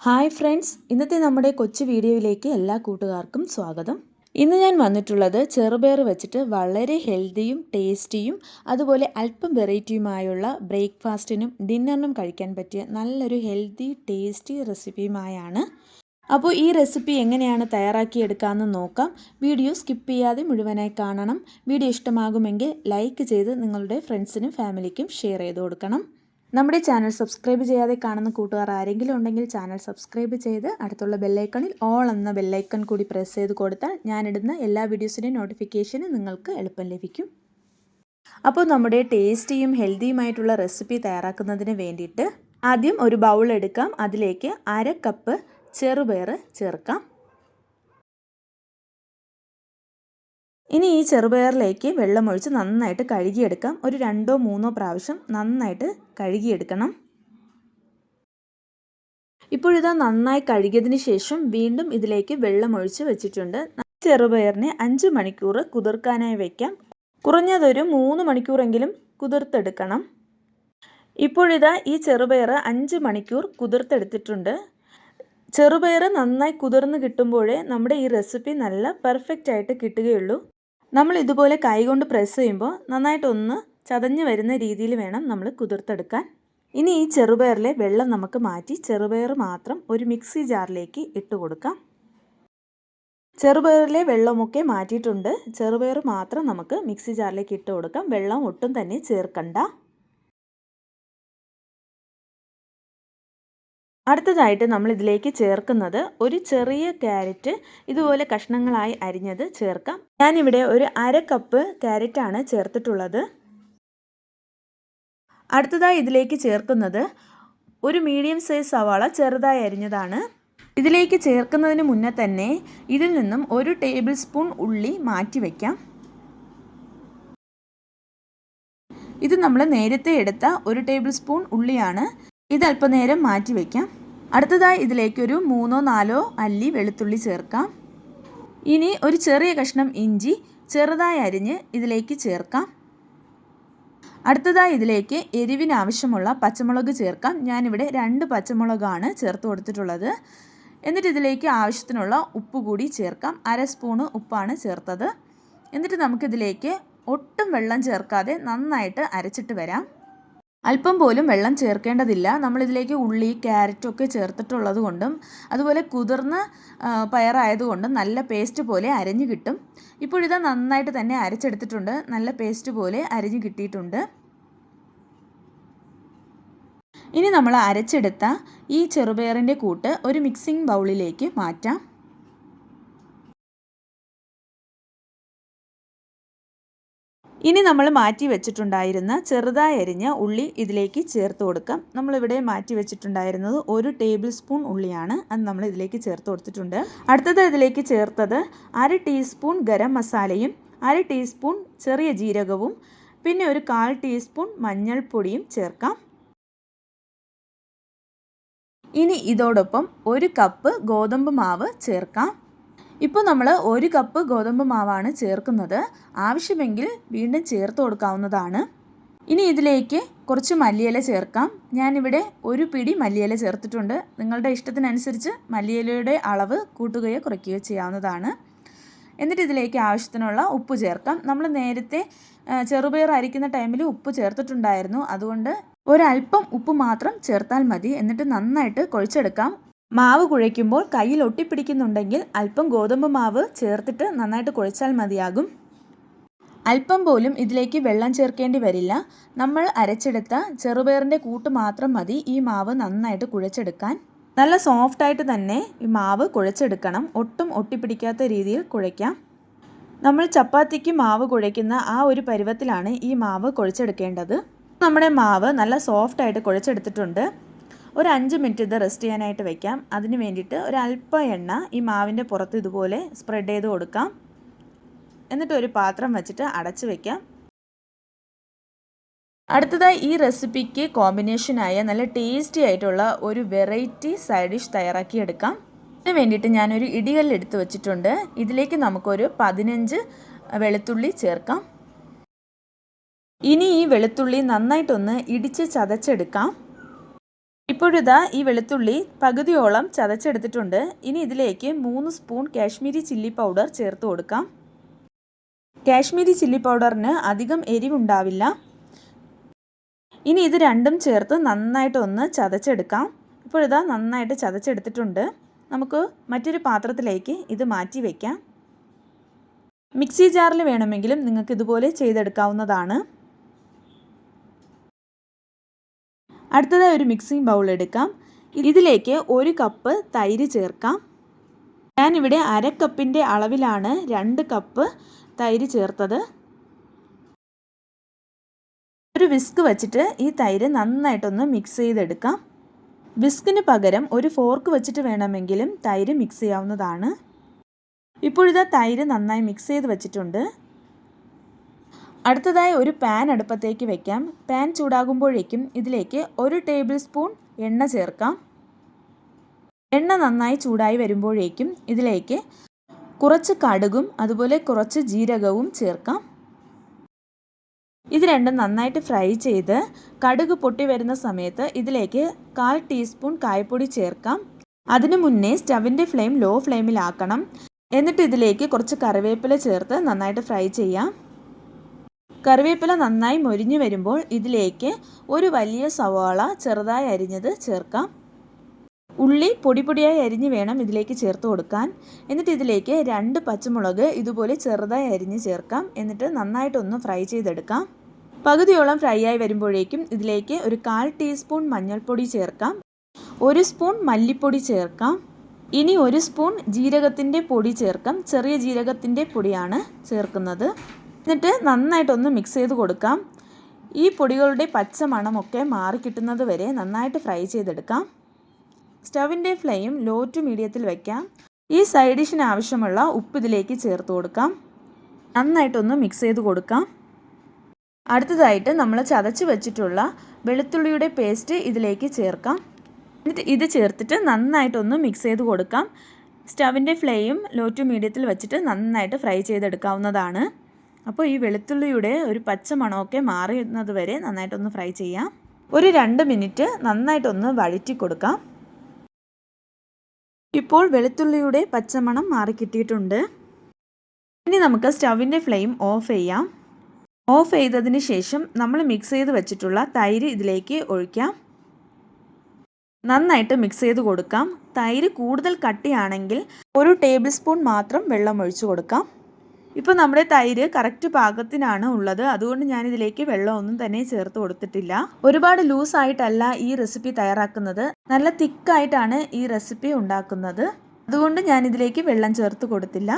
Hi friends ഇന്നത്തെ നമ്മുടെ കൊച്ചു വീഡിയോയിലേക്ക് എല്ലാ കൂട്ടുകാർക്കും സ്വാഗതം. ഇന്ന് ഞാൻ വന്നിട്ടുള്ളത് ചെറുപയർ വെച്ചിട്ട് വളരെ ഹെൽത്തിയും ടേസ്റ്റിയും അതുപോലെ അല്പം വെറൈറ്റിയുമായുള്ള ബ്രേക്ക്ഫാസ്റ്റിനും ഡിന്നറിനും കഴിക്കാൻ പറ്റിയ നല്ലൊരു ഹെൽത്തി ടേസ്റ്റി റെസിപ്പിയുമായാണ്. അപ്പോൾ ഈ റെസിപ്പി എങ്ങനെയാണ് തയ്യാറാക്കിയെടുക്കാമെന്ന് നോക്കാം. വീഡിയോ സ്കിപ്പ് ചെയ്യാതെ മുഴുവനായി കാണണം. വീഡിയോ ഇഷ്ടമാകുമെങ്കിൽ ലൈക്ക് ചെയ്ത് നിങ്ങളുടെ ഫ്രണ്ട്സിനും ഫാമിലിക്കും ഷെയർ ചെയ്ത് കൊടുക്കണം. നമ്മുടെ ചാനൽ സബ്സ്ക്രൈബ് ചെയ്യാതെ കാണുന്ന കൂട്ടുകാർ ആരെങ്കിലും ഉണ്ടെങ്കിൽ ചാനൽ സബ്സ്ക്രൈബ് ചെയ്ത് അടുത്തുള്ള ബെല്ലൈക്കണിൽ ഓൾ എന്ന ബെല്ലൈക്കൺ കൂടി പ്രസ് ചെയ്ത് കൊടുത്താൽ ഞാനിടുന്ന എല്ലാ വീഡിയോസിന്റെയും നോട്ടിഫിക്കേഷന് നിങ്ങൾക്ക് എളുപ്പം ലഭിക്കും. അപ്പോൾ നമ്മുടെ ടേസ്റ്റിയും ഹെൽത്തിയുമായിട്ടുള്ള റെസിപ്പി തയ്യാറാക്കുന്നതിന് വേണ്ടിയിട്ട് ആദ്യം ഒരു ബൗൾ എടുക്കാം. അതിലേക്ക് അര കപ്പ് ചെറുപയർ ചേർക്കാം. ഇനി ഈ ചെറുപയറിലേക്ക് വെള്ളമൊഴിച്ച് നന്നായിട്ട് കഴുകിയെടുക്കാം. ഒരു രണ്ടോ മൂന്നോ പ്രാവശ്യം നന്നായിട്ട് കഴുകിയെടുക്കണം. ഇപ്പോഴിതാ നന്നായി കഴുകിയതിന് ശേഷം വീണ്ടും ഇതിലേക്ക് വെള്ളമൊഴിച്ച് വെച്ചിട്ടുണ്ട്. ചെറുപയറിനെ അഞ്ച് മണിക്കൂർ കുതിർക്കാനായി വയ്ക്കാം കുറഞ്ഞതൊരു മൂന്ന് മണിക്കൂറെങ്കിലും കുതിർത്തെടുക്കണം. ഇപ്പോഴിതാ ഈ ചെറുപയർ അഞ്ച് മണിക്കൂർ കുതിർത്തെടുത്തിട്ടുണ്ട്. ചെറുപയർ നന്നായി കുതിർന്ന് കിട്ടുമ്പോഴേ നമ്മുടെ ഈ റെസിപ്പി നല്ല പെർഫെക്റ്റ് ആയിട്ട് കിട്ടുകയുള്ളൂ. നമ്മൾ ഇതുപോലെ കൈകൊണ്ട് പ്രസ് ചെയ്യുമ്പോൾ നന്നായിട്ടൊന്ന് ചതഞ്ഞ് വരുന്ന രീതിയിൽ വേണം നമ്മൾ കുതിർത്തെടുക്കാൻ. ഇനി ഈ ചെറുപയറിലെ വെള്ളം നമുക്ക് മാറ്റി ചെറുപയർ മാത്രം ഒരു മിക്സി ജാറിലേക്ക് ഇട്ട് കൊടുക്കാം. ചെറുപയറിലെ വെള്ളമൊക്കെ മാറ്റിയിട്ടുണ്ട്. ചെറുപയർ മാത്രം നമുക്ക് മിക്സി ജാറിലേക്ക് ഇട്ട് കൊടുക്കാം. വെള്ളം ഒട്ടും തന്നെ ചേർക്കണ്ട. അടുത്തതായിട്ട് നമ്മൾ ഇതിലേക്ക് ചേർക്കുന്നത് ഒരു ചെറിയ ക്യാരറ്റ് ഇതുപോലെ കഷ്ണങ്ങളായി അരിഞ്ഞത് ചേർക്കാം. ഞാനിവിടെ ഒരു അര കപ്പ് ക്യാരറ്റാണ് ചേർത്തിട്ടുള്ളത്. അടുത്തതായി ഇതിലേക്ക് ചേർക്കുന്നത് ഒരു മീഡിയം സൈസ് സവാള ചെറുതായി അരിഞ്ഞതാണ്. ഇതിലേക്ക് ചേർക്കുന്നതിന് മുന്നേ തന്നെ ഇതിൽ നിന്നും ഒരു ടേബിൾ സ്പൂൺ ഉള്ളി മാറ്റി വയ്ക്കാം ഇത് നമ്മൾ നേരത്തെ എടുത്ത ഒരു ടേബിൾ സ്പൂൺ ഉള്ളിയാണ്. ഇത് അല്പനേരം മാറ്റി വയ്ക്കാം. അടുത്തതായി ഇതിലേക്കൊരു മൂന്നോ നാലോ അല്ലി വെളുത്തുള്ളി ചേർക്കാം. ഇനി ഒരു ചെറിയ കഷ്ണം ഇഞ്ചി ചെറുതായി അരിഞ്ഞ് ഇതിലേക്ക് ചേർക്കാം. അടുത്തതായി ഇതിലേക്ക് എരിവിനാവശ്യമുള്ള പച്ചമുളക് ചേർക്കാം. ഞാനിവിടെ രണ്ട് പച്ചമുളകാണ് ചേർത്ത് കൊടുത്തിട്ടുള്ളത്. എന്നിട്ട് ഇതിലേക്ക് ആവശ്യത്തിനുള്ള ഉപ്പ് കൂടി ചേർക്കാം. അര സ്പൂണ് ഉപ്പാണ് ചേർത്തത്. എന്നിട്ട് നമുക്കിതിലേക്ക് ഒട്ടും വെള്ളം ചേർക്കാതെ നന്നായിട്ട് അരച്ചിട്ട് വരാം. അല്പം പോലും വെള്ളം ചേർക്കേണ്ടതില്ല. നമ്മളിതിലേക്ക് ഉള്ളി ക്യാരറ്റൊക്കെ ചേർത്തിട്ടുള്ളത് കൊണ്ടും അതുപോലെ കുതിർന്ന പയറായതുകൊണ്ടും നല്ല പേസ്റ്റ് പോലെ അരഞ്ഞു കിട്ടും. ഇപ്പോഴിത് നന്നായിട്ട് തന്നെ അരച്ചെടുത്തിട്ടുണ്ട്. നല്ല പേസ്റ്റ് പോലെ അരഞ്ഞു കിട്ടിയിട്ടുണ്ട്. ഇനി നമ്മൾ അരച്ചെടുത്ത ഈ ചെറുപയറിന്റെ കൂട്ട് ഒരു മിക്സിംഗ് ബൗളിലേക്ക് മാറ്റാം. ഇനി നമ്മൾ മാറ്റി വെച്ചിട്ടുണ്ടായിരുന്ന ചെറുതായി അരിഞ്ഞ ഉള്ളി ഇതിലേക്ക് ചേർത്ത് കൊടുക്കാം. നമ്മളിവിടെ മാറ്റി വെച്ചിട്ടുണ്ടായിരുന്നത് ഒരു ടേബിൾ സ്പൂൺ ഉള്ളിയാണ്. അത് നമ്മൾ ഇതിലേക്ക് ചേർത്ത് കൊടുത്തിട്ടുണ്ട്. അടുത്തത് ഇതിലേക്ക് ചേർത്തത് അര ടീസ്പൂൺ ഗരം മസാലയും അര ടീസ്പൂൺ ചെറിയ ജീരകവും പിന്നെ ഒരു കാൽ ടീസ്പൂൺ മഞ്ഞൾപ്പൊടിയും ചേർക്കാം. ഇനി ഇതോടൊപ്പം ഒരു കപ്പ് ഗോതമ്പ് മാവ് ചേർക്കാം. ഇപ്പോൾ നമ്മൾ ഒരു കപ്പ് ഗോതമ്പ് മാവാണ് ചേർക്കുന്നത്. ആവശ്യമെങ്കിൽ വീണ്ടും ചേർത്ത് കൊടുക്കാവുന്നതാണ്. ഇനി ഇതിലേക്ക് കുറച്ച് മല്ലിയില ചേർക്കാം. ഞാനിവിടെ ഒരു പിടി മല്ലിയില ചേർത്തിട്ടുണ്ട്. നിങ്ങളുടെ ഇഷ്ടത്തിനനുസരിച്ച് മല്ലിയിലയുടെ അളവ് കൂട്ടുകയോ കുറയ്ക്കുകയോ ചെയ്യാവുന്നതാണ്. എന്നിട്ട് ഇതിലേക്ക് ആവശ്യത്തിനുള്ള ഉപ്പ് ചേർക്കാം. നമ്മൾ നേരത്തെ ചെറുപയർ അരിക്കുന്ന ടൈമിൽ ഉപ്പ് ചേർത്തിട്ടുണ്ടായിരുന്നു. അതുകൊണ്ട് ഒരല്പം ഉപ്പ് മാത്രം ചേർത്താൽ മതി. എന്നിട്ട് നന്നായിട്ട് കുഴച്ചെടുക്കാം. മാവ് കുഴയ്ക്കുമ്പോൾ കയ്യിൽ ഒട്ടിപ്പിടിക്കുന്നുണ്ടെങ്കിൽ അല്പം ഗോതമ്പ് മാവ് ചേർത്തിട്ട് നന്നായിട്ട് കുഴച്ചാൽ മതിയാകും. അല്പം പോലും ഇതിലേക്ക് വെള്ളം ചേർക്കേണ്ടി വരില്ല. നമ്മൾ അരച്ചെടുത്ത ചെറുപയറിന്റെ കൂട്ട് മാത്രം മതി ഈ മാവ് നന്നായിട്ട് കുഴച്ചെടുക്കാൻ. നല്ല സോഫ്റ്റായിട്ട് തന്നെ ഈ മാവ് കുഴച്ചെടുക്കണം. ഒട്ടും ഒട്ടിപ്പിടിക്കാത്ത രീതിയിൽ കുഴയ്ക്കാം. നമ്മൾ ചപ്പാത്തിക്ക് മാവ് കുഴയ്ക്കുന്ന ആ ഒരു പരുവത്തിലാണ് ഈ മാവ് കുഴച്ചെടുക്കേണ്ടത്. നമ്മുടെ മാവ് നല്ല സോഫ്റ്റായിട്ട് കുഴച്ചെടുത്തിട്ടുണ്ട്. ഒരു അഞ്ച് മിനിറ്റ് ഇത് റെസ്റ്റ് ചെയ്യാനായിട്ട് വെക്കാം. അതിന് വേണ്ടിയിട്ട് ഒരു അല്പം എണ്ണ ഈ മാവിന്റെ പുറത്ത് ഇതുപോലെ സ്പ്രെഡ് ചെയ്ത് കൊടുക്കാം. എന്നിട്ട് ഒരു പാത്രം വെച്ചിട്ട് അടച്ച് വെക്കാം. അടുത്തതായി ഈ റെസിപ്പിക്ക് കോമ്പിനേഷനായ നല്ല ടേസ്റ്റി ആയിട്ടുള്ള ഒരു വെറൈറ്റി സൈഡ് ഡിഷ് തയ്യാറാക്കിയെടുക്കാം ഇതിന് വേണ്ടിയിട്ട് ഞാനൊരു ഇടികല്ല് എടുത്ത് വെച്ചിട്ടുണ്ട്. ഇതിലേക്ക് നമുക്കൊരു പതിനഞ്ച് വെളുത്തുള്ളി ചേർക്കാം. ഇനി ഈ വെളുത്തുള്ളി നന്നായിട്ടൊന്ന് ഇടിച്ച് ചതച്ചെടുക്കാം. ഇപ്പോഴിതാ ഈ വെളുത്തുള്ളി പകുതിയോളം ചതച്ചെടുത്തിട്ടുണ്ട്. ഇനി ഇതിലേക്ക് മൂന്ന് സ്പൂൺ കാശ്മീരി ചില്ലി പൗഡർ ചേർത്ത് കൊടുക്കാം. കാശ്മീരി ചില്ലി പൗഡറിന് അധികം എരിവുണ്ടാവില്ല. ഇനി ഇത് രണ്ടും ചേർത്ത് നന്നായിട്ട് ഒന്ന് ചതച്ചെടുക്കാം. ഇപ്പോഴിതാ നന്നായിട്ട് ചതച്ചെടുത്തിട്ടുണ്ട്. നമുക്ക് മറ്റൊരു പാത്രത്തിലേക്ക് ഇത് മാറ്റി വയ്ക്കാം മിക്സി ജാറിൽ വേണമെങ്കിലും നിങ്ങൾക്ക് ഇതുപോലെ ചെയ്തെടുക്കാവുന്നതാണ്. അടുത്തതായി ഒരു മിക്സിംഗ് ബൗൾ എടുക്കാം. ഇതിലേക്ക് ഒരു കപ്പ് തൈര് ചേർക്കാം. ഞാനിവിടെ അര കപ്പിന്റെ അളവിലാണ് രണ്ട് കപ്പ് തൈര് ചേർത്തത്. ഒരു വിസ്ക് വച്ചിട്ട് ഈ തൈര് നന്നായിട്ടൊന്ന് മിക്സ് ചെയ്തെടുക്കാം. വിസ്കിന് പകരം ഒരു ഫോർക്ക് വെച്ചിട്ട് വേണമെങ്കിലും തൈര് മിക്സ് ചെയ്യാവുന്നതാണ്. ഇപ്പോഴിതാ തൈര് നന്നായി മിക്സ് ചെയ്ത് വെച്ചിട്ടുണ്ട്. അടുത്തതായി ഒരു പാൻ അടുപ്പത്തേക്ക് വെക്കാം. പാൻ ചൂടാകുമ്പോഴേക്കും ഇതിലേക്ക് ഒരു ടേബിൾ സ്പൂൺ എണ്ണ ചേർക്കാം. എണ്ണ നന്നായി ചൂടായി വരുമ്പോഴേക്കും ഇതിലേക്ക് കുറച്ച് കടുകും അതുപോലെ കുറച്ച് ജീരകവും ചേർക്കാം. ഇത് രണ്ടും നന്നായിട്ട് ഫ്രൈ ചെയ്ത് കടുക് പൊട്ടി വരുന്ന സമയത്ത് ഇതിലേക്ക് കാൽ ടീസ്പൂൺ കായപ്പൊടി ചേർക്കാം. അതിനു മുന്നേ സ്റ്റവിന്റെ ഫ്ലെയിം ലോ ഫ്ലെയിമിലാക്കണം. എന്നിട്ട് ഇതിലേക്ക് കുറച്ച് കറിവേപ്പില ചേർത്ത് നന്നായിട്ട് ഫ്രൈ ചെയ്യാം. കറിവേപ്പില നന്നായി മൊരിഞ്ഞു വരുമ്പോൾ ഇതിലേക്ക് ഒരു വലിയ സവാള ചെറുതായി അരിഞ്ഞത് ചേർക്കാം. ഉള്ളി പൊടി പൊടിയായി അരിഞ്ഞ് വേണം ഇതിലേക്ക് ചേർത്ത് കൊടുക്കാൻ. എന്നിട്ട് ഇതിലേക്ക് രണ്ട് പച്ചമുളക് ഇതുപോലെ ചെറുതായി അരിഞ്ഞ് ചേർക്കാം. എന്നിട്ട് നന്നായിട്ടൊന്ന് ഫ്രൈ ചെയ്തെടുക്കാം. പകുതിയോളം ഫ്രൈ ആയി വരുമ്പോഴേക്കും ഇതിലേക്ക് ഒരു കാൽ ടീസ്പൂൺ മഞ്ഞൾപ്പൊടി ചേർക്കാം. ഒരു സ്പൂൺ മല്ലിപ്പൊടി ചേർക്കാം. ഇനി ഒരു സ്പൂൺ ജീരകത്തിന്റെ പൊടി ചേർക്കാം. ചെറിയ ജീരകത്തിന്റെ പൊടിയാണ് ചേർക്കുന്നത്. എന്നിട്ട് നന്നായിട്ടൊന്ന് മിക്സ് ചെയ്ത് കൊടുക്കാം. ഈ പൊടികളുടെ പച്ച മണമൊക്കെ മാറി കിട്ടുന്നത് വരെ നന്നായിട്ട് ഫ്രൈ ചെയ്തെടുക്കാം. സ്റ്റവിന്റെ ഫ്ലെയിം ലോ ടു മീഡിയത്തിൽ വയ്ക്കാം ഈ സൈഡ് ഡിഷിന് ആവശ്യമുള്ള ഉപ്പ് ഇതിലേക്ക് ചേർത്ത് കൊടുക്കാം. നന്നായിട്ടൊന്ന് മിക്സ് ചെയ്ത് കൊടുക്കാം. അടുത്തതായിട്ട് നമ്മൾ ചതച്ച് വെച്ചിട്ടുള്ള വെളുത്തുള്ളിയുടെ പേസ്റ്റ് ഇതിലേക്ക് ചേർക്കാം. എന്നിട്ട് ഇത് ചേർത്തിട്ട് നന്നായിട്ടൊന്ന് മിക്സ് ചെയ്ത് കൊടുക്കാം. സ്റ്റവിന്റെ ഫ്ലെയിം ലോ ടു മീഡിയത്തിൽ വെച്ചിട്ട് നന്നായിട്ട് ഫ്രൈ ചെയ്തെടുക്കാവുന്നതാണ്. അപ്പോൾ ഈ വെളുത്തുള്ളിയുടെ ഒരു പച്ച മണമൊക്കെ മാറുന്നത് വരെ നന്നായിട്ടൊന്ന് ഫ്രൈ ചെയ്യാം. ഒരു രണ്ട് മിനിറ്റ് നന്നായിട്ടൊന്ന് വഴറ്റി കൊടുക്കാം. ഇപ്പോൾ വെളുത്തുള്ളിയുടെ പച്ചമണം മാറിക്കിട്ടിയിട്ടുണ്ട് ഇനി നമുക്ക് സ്റ്റവിന്റെ ഫ്ലെയിം ഓഫ് ചെയ്യാം. ഓഫ് ചെയ്തതിന് ശേഷം നമ്മൾ മിക്സ് ചെയ്ത് വെച്ചിട്ടുള്ള തൈര് ഇതിലേക്ക് ഒഴിക്കാം. നന്നായിട്ട് മിക്സ് ചെയ്ത് കൊടുക്കാം. തൈര് കൂടുതൽ കട്ടിയാണെങ്കിൽ ഒരു ടേബിൾ സ്പൂൺ മാത്രം വെള്ളം ഒഴിച്ചു കൊടുക്കാം. ഇപ്പോൾ നമ്മുടെ തൈര് കറക്റ്റ് പാകത്തിനാണ് ഉള്ളത്. അതുകൊണ്ട് ഞാൻ ഇതിലേക്ക് വെള്ളമൊന്നും തന്നെ ചേർത്ത് കൊടുത്തിട്ടില്ല. ഒരുപാട് ലൂസായിട്ടല്ല ഈ റെസിപ്പി തയ്യാറാക്കുന്നത്. നല്ല തിക്കായിട്ടാണ് ഈ റെസിപ്പി ഉണ്ടാക്കുന്നത്. അതുകൊണ്ട് ഞാൻ ഇതിലേക്ക് വെള്ളം ചേർത്ത് കൊടുത്തില്ല.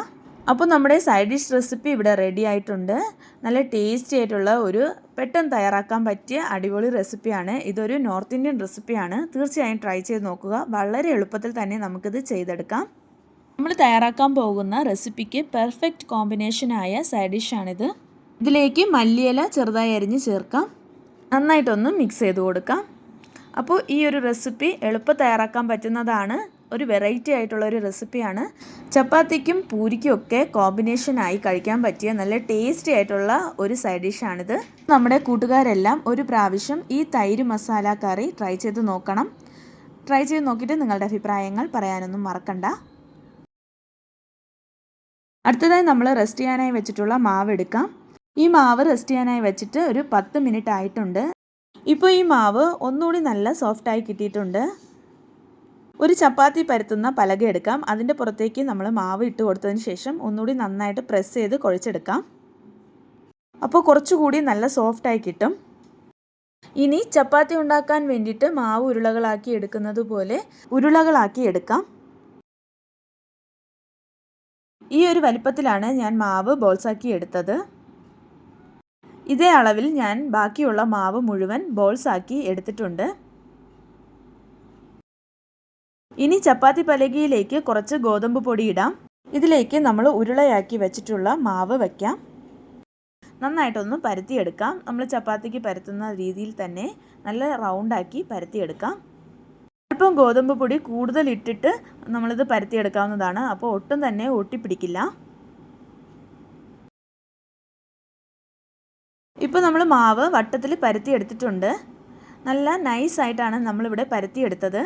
അപ്പോൾ നമ്മുടെ സൈഡ് ഡിഷ് റെസിപ്പി ഇവിടെ റെഡി ആയിട്ടുണ്ട്. നല്ല ടേസ്റ്റി ആയിട്ടുള്ള ഒരു പെട്ടെന്ന് തയ്യാറാക്കാൻ പറ്റിയ അടിപൊളി റെസിപ്പിയാണ് ഇതൊരു നോർത്ത് ഇന്ത്യൻ റെസിപ്പിയാണ് തീർച്ചയായും ട്രൈ ചെയ്ത് നോക്കുക. വളരെ എളുപ്പത്തിൽ തന്നെ നമുക്കിത് ചെയ്തെടുക്കാം. നമ്മൾ തയ്യാറാക്കാൻ പോകുന്ന റെസിപ്പിക്ക് പെർഫെക്റ്റ് കോമ്പിനേഷനായ സൈഡ് ഡിഷാണിത് ഇതിലേക്ക് മല്ലിയില ചെറുതായി അരിഞ്ഞ് ചേർക്കാം. നന്നായിട്ടൊന്ന് മിക്സ് ചെയ്ത് കൊടുക്കാം. അപ്പോൾ ഈ ഒരു റെസിപ്പി എളുപ്പം തയ്യാറാക്കാൻ പറ്റുന്നതാണ്. ഒരു വെറൈറ്റി ആയിട്ടുള്ള ഒരു റെസിപ്പിയാണ് ചപ്പാത്തിക്കും പൂരിക്കും ഒക്കെ കോമ്പിനേഷനായി കഴിക്കാൻ പറ്റിയ നല്ല ടേസ്റ്റി ആയിട്ടുള്ള ഒരു സൈഡ് ഡിഷാണിത് നമ്മുടെ കൂട്ടുകാരെല്ലാം ഒരു പ്രാവശ്യം ഈ തൈര് മസാല കറി ട്രൈ ചെയ്ത് നോക്കണം. ട്രൈ ചെയ്ത് നോക്കിയിട്ട് നിങ്ങളുടെ അഭിപ്രായങ്ങൾ പറയാനൊന്നും മറക്കണ്ട. അടുത്തതായി നമ്മൾ റെസ്റ്റ് ചെയ്യാനായി വെച്ചിട്ടുള്ള മാവ് എടുക്കാം. ഈ മാവ് റെസ്റ്റ് ചെയ്യാനായി വെച്ചിട്ട് ഒരു പത്ത് മിനിറ്റ് ആയിട്ടുണ്ട്. ഇപ്പോൾ ഈ മാവ് ഒന്നുകൂടി നല്ല സോഫ്റ്റായി കിട്ടിയിട്ടുണ്ട്. ഒരു ചപ്പാത്തി പരത്തുന്ന പലക എടുക്കാം. അതിന്റെ പുറത്തേക്ക് നമ്മൾ മാവ് ഇട്ട് കൊടുത്തതിന് ശേഷം ഒന്നുകൂടി നന്നായിട്ട് പ്രസ് ചെയ്ത് കുഴച്ചെടുക്കാം. അപ്പോൾ കുറച്ചുകൂടി നല്ല സോഫ്റ്റായി കിട്ടും. ഇനി ചപ്പാത്തി ഉണ്ടാക്കാൻ വേണ്ടിയിട്ട് മാവ് ഉരുളകളാക്കി എടുക്കുന്നത് പോലെ ഉരുളകളാക്കി എടുക്കാം. ഈ ഒരു വലിപ്പത്തിലാണ് ഞാൻ മാവ് ബോൾസാക്കി എടുത്തത്. ഇതേ അളവിൽ ഞാൻ ബാക്കിയുള്ള മാവ് മുഴുവൻ ബോൾസാക്കി എടുത്തിട്ടുണ്ട്. ഇനി ചപ്പാത്തി പലകയിലേക്ക് കുറച്ച് ഗോതമ്പ് പൊടി ഇടാം. ഇതിലേക്ക് നമ്മൾ ഉരുളയാക്കി വെച്ചിട്ടുള്ള മാവ് വയ്ക്കാം നന്നായിട്ടൊന്ന് പരത്തിയെടുക്കാം. നമ്മൾ ചപ്പാത്തിക്ക് പരത്തുന്ന രീതിയിൽ തന്നെ നല്ല റൗണ്ടാക്കി പരത്തിയെടുക്കാം. അല്പം ഗോതമ്പ് പൊടി കൂടുതൽ ഇട്ടിട്ട് നമ്മളിത് പരത്തിയെടുക്കാവുന്നതാണ്. അപ്പോൾ ഒട്ടും തന്നെ ഒട്ടിപ്പിടിക്കില്ല ഇപ്പോൾ നമ്മൾ മാവ് വട്ടത്തിൽ പരത്തി എടുത്തിട്ടുണ്ട് നല്ല നൈസായിട്ടാണ് നമ്മളിവിടെ പരത്തിയെടുത്തത്.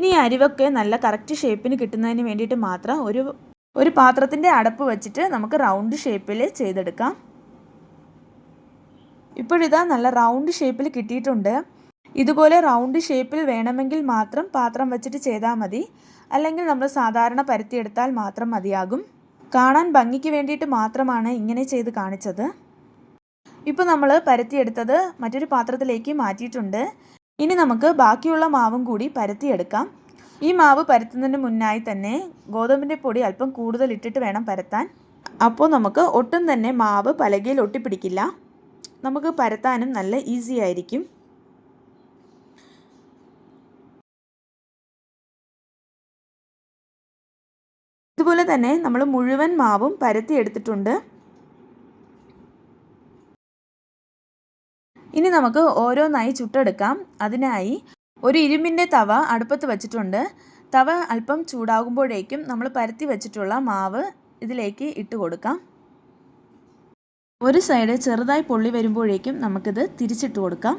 ഇനി അരിവൊക്കെ നല്ല കറക്റ്റ് ഷേപ്പിന് കിട്ടുന്നതിന് വേണ്ടിയിട്ട് മാത്രം ഒരു ഒരു പാത്രത്തിന്റെ അടപ്പ് വെച്ചിട്ട് നമുക്ക് റൗണ്ട് ഷേപ്പിൽ ചെയ്തെടുക്കാം. ഇപ്പോഴിതാ നല്ല റൗണ്ട് ഷേപ്പിൽ കിട്ടിയിട്ടുണ്ട്. ഇതുപോലെ റൗണ്ട് ഷേപ്പിൽ വേണമെങ്കിൽ മാത്രം പാത്രം വച്ചിട്ട് ചെയ്താൽ മതി. അല്ലെങ്കിൽ നമ്മൾ സാധാരണ പരത്തിയെടുത്താൽ മാത്രം മതിയാകും. കാണാൻ ഭംഗിക്ക് വേണ്ടിയിട്ട് മാത്രമാണ് ഇങ്ങനെ ചെയ്ത് കാണിച്ചത്. ഇപ്പോൾ നമ്മൾ പരത്തിയെടുത്തത് മറ്റൊരു പാത്രത്തിലേക്ക് മാറ്റിയിട്ടുണ്ട്. ഇനി നമുക്ക് ബാക്കിയുള്ള മാവും കൂടി പരത്തിയെടുക്കാം ഈ മാവ് പരത്തുന്നതിന് മുന്നായി തന്നെ ഗോതമ്പിന്റെ പൊടി അല്പം കൂടുതൽ ഇട്ടിട്ട് വേണം പരത്താൻ. അപ്പോൾ നമുക്ക് ഒട്ടും തന്നെ മാവ് പലകയിൽ ഒട്ടിപ്പിടിക്കില്ല. നമുക്ക് പരത്താനും നല്ല ഈസി ആയിരിക്കും. ഇതുപോലെ തന്നെ നമ്മൾ മുഴുവൻ മാവും പരത്തി എടുത്തിട്ടുണ്ട്. ഇനി നമുക്ക് ഓരോന്നായി ചുട്ടെടുക്കാം. അതിനായി ഒരു ഇരുമ്പിന്റെ തവ അടുപ്പത്ത് വച്ചിട്ടുണ്ട്. തവ അല്പം ചൂടാകുമ്പോഴേക്കും നമ്മൾ പരത്തി വെച്ചിട്ടുള്ള മാവ് ഇതിലേക്ക് ഇട്ട് കൊടുക്കാം. ഒരു സൈഡ് ചെറുതായി പൊള്ളി വരുമ്പോഴേക്കും നമുക്കിത് തിരിച്ചിട്ട് കൊടുക്കാം.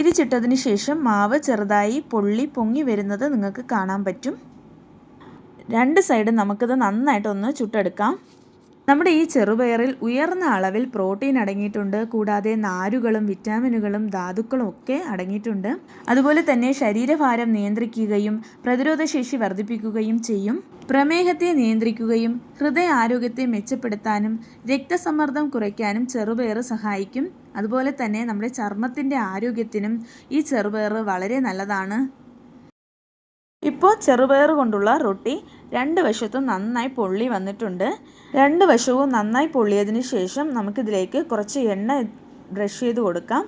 തിരിച്ചിട്ടതിന് ശേഷം മാവ് ചെറുതായി പൊള്ളി പൊങ്ങി വരുന്നത് നിങ്ങൾക്ക് കാണാൻ പറ്റും. രണ്ട് സൈഡും നമുക്കിത് നന്നായിട്ടൊന്ന് ചുട്ടെടുക്കാം. നമ്മുടെ ഈ ചെറുപയറിൽ ഉയർന്ന അളവിൽ പ്രോട്ടീൻ അടങ്ങിയിട്ടുണ്ട്. കൂടാതെ നാരുകളും വിറ്റാമിനുകളും ധാതുക്കളും ഒക്കെ അടങ്ങിയിട്ടുണ്ട്. അതുപോലെ തന്നെ ശരീരഭാരം നിയന്ത്രിക്കുകയും പ്രതിരോധശേഷി വർദ്ധിപ്പിക്കുകയും ചെയ്യും. പ്രമേഹത്തെ നിയന്ത്രിക്കുകയും ഹൃദയ ആരോഗ്യത്തെ മെച്ചപ്പെടുത്താനും രക്തസമ്മർദ്ദം കുറയ്ക്കാനും ചെറുപയർ സഹായിക്കും. അതുപോലെ തന്നെ നമ്മുടെ ചർമ്മത്തിന്റെ ആരോഗ്യത്തിനും ഈ ചെറുപയർ വളരെ നല്ലതാണ്. ഇപ്പോൾ ചെറുപയർ കൊണ്ടുള്ള റൊട്ടി രണ്ട് വശത്തും നന്നായി പൊള്ളി വന്നിട്ടുണ്ട്. രണ്ട് വശവും നന്നായി പൊള്ളിയതിന് ശേഷം നമുക്കിതിലേക്ക് കുറച്ച് എണ്ണ ബ്രഷ് ചെയ്ത് കൊടുക്കാം.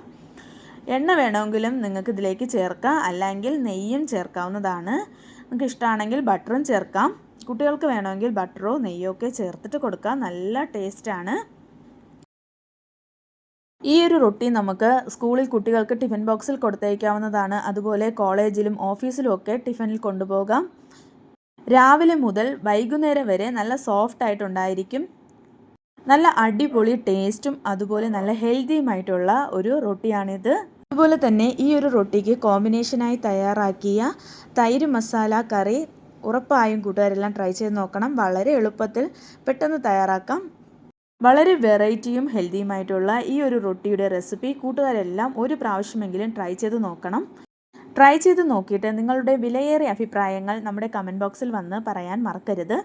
എണ്ണ വേണമെങ്കിലും നിങ്ങൾക്ക് ഇതിലേക്ക് ചേർക്കാം. അല്ലെങ്കിൽ നെയ്യും ചേർക്കാവുന്നതാണ്. നിങ്ങൾക്ക് ഇഷ്ടമാണെങ്കിൽ ബട്ടറും ചേർക്കാം. കുട്ടികൾക്ക് വേണമെങ്കിൽ ബട്ടറോ നെയ്യോ ഒക്കെ ചേർത്തിട്ട് കൊടുക്കാം. നല്ല ടേസ്റ്റാണ്. ഈ ഒരു റൊട്ടി നമുക്ക് സ്കൂളിൽ കുട്ടികൾക്ക് ടിഫിൻ ബോക്സിൽ കൊടുത്തയക്കാവുന്നതാണ് അതുപോലെ കോളേജിലും ഓഫീസിലും ഒക്കെ ടിഫിനിൽ കൊണ്ടുപോകാം. രാവിലെ മുതൽ വൈകുന്നേരം വരെ നല്ല സോഫ്റ്റ് ആയിട്ടുണ്ടായിരിക്കും. നല്ല അടിപൊളി ടേസ്റ്റും അതുപോലെ നല്ല ഹെൽത്തിയുമായിട്ടുള്ള ഒരു റൊട്ടിയാണിത്. അതുപോലെ തന്നെ ഈ ഒരു റൊട്ടിക്ക് കോമ്പിനേഷനായി തയ്യാറാക്കിയ തൈര് മസാല കറി ഉറപ്പായും കൂട്ടുകാരെല്ലാം ട്രൈ ചെയ്ത് നോക്കണം. വളരെ എളുപ്പത്തിൽ പെട്ടെന്ന് തയ്യാറാക്കാം. വളരെ വെറൈറ്റിയും ഹെൽത്തിയുമായിട്ടുള്ള ഈ ഒരു റൊട്ടിയുടെ റെസിപ്പി കൂട്ടുകാരെല്ലാം ഒരു പ്രാവശ്യമെങ്കിലും ട്രൈ ചെയ്ത് നോക്കണം. ട്രൈ ചെയ്ത് നോക്കിയിട്ട് നിങ്ങളുടെ വിലയേറിയ അഭിപ്രായങ്ങൾ നമ്മുടെ കമന്റ് ബോക്സിൽ വന്ന് പറയാൻ മറക്കരുത്.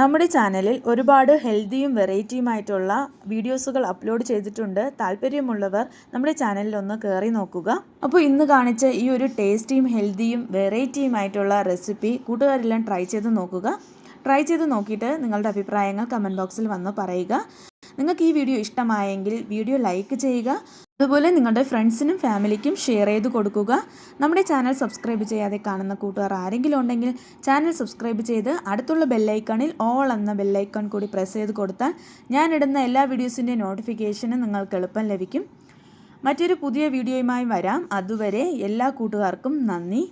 നമ്മുടെ ചാനലിൽ ഒരുപാട് ഹെൽത്തിയും വെറൈറ്റിയുമായിട്ടുള്ള വീഡിയോസുകൾ അപ്ലോഡ് ചെയ്തിട്ടുണ്ട്. താല്പര്യമുള്ളവർ നമ്മുടെ ചാനലിൽ ഒന്ന് കയറി നോക്കുക. അപ്പോൾ ഇന്ന് കാണിച്ച ഈ ഒരു ടേസ്റ്റിയും ഹെൽത്തിയും വെറൈറ്റിയുമായിട്ടുള്ള റെസിപ്പി കൂട്ടുകാരെല്ലാം ട്രൈ ചെയ്ത് നോക്കുക. ട്രൈ ചെയ്ത് നോക്കിയിട്ട് നിങ്ങളുടെ അഭിപ്രായങ്ങൾ കമന്റ് ബോക്സിൽ വന്ന് പറയുക. നിങ്ങൾക്ക് ഈ വീഡിയോ ഇഷ്ടമായെങ്കിൽ വീഡിയോ ലൈക്ക് ചെയ്യുക. അതുപോലെ നിങ്ങളുടെ ഫ്രണ്ട്സിനും ഫാമിലിക്കും ഷെയർ ചെയ്ത് കൊടുക്കുക. നമ്മുടെ ചാനൽ സബ്സ്ക്രൈബ് ചെയ്യാതെ കാണുന്ന കൂട്ടുകാർ ആരെങ്കിലും ഉണ്ടെങ്കിൽ ചാനൽ സബ്സ്ക്രൈബ് ചെയ്ത് അടുത്തുള്ള ബെല്ലൈക്കണിൽ ഓൾ എന്ന ബെല്ലൈക്കൺ കൂടി പ്രസ് ചെയ്ത് കൊടുത്താൽ ഞാനിടുന്ന എല്ലാ വീഡിയോസിന്റെ നോട്ടിഫിക്കേഷനും നിങ്ങൾക്ക് എളുപ്പം ലഭിക്കും. മറ്റൊരു പുതിയ വീഡിയോയുമായി വരാം. അതുവരെ എല്ലാ കൂട്ടുകാർക്കും നന്ദി.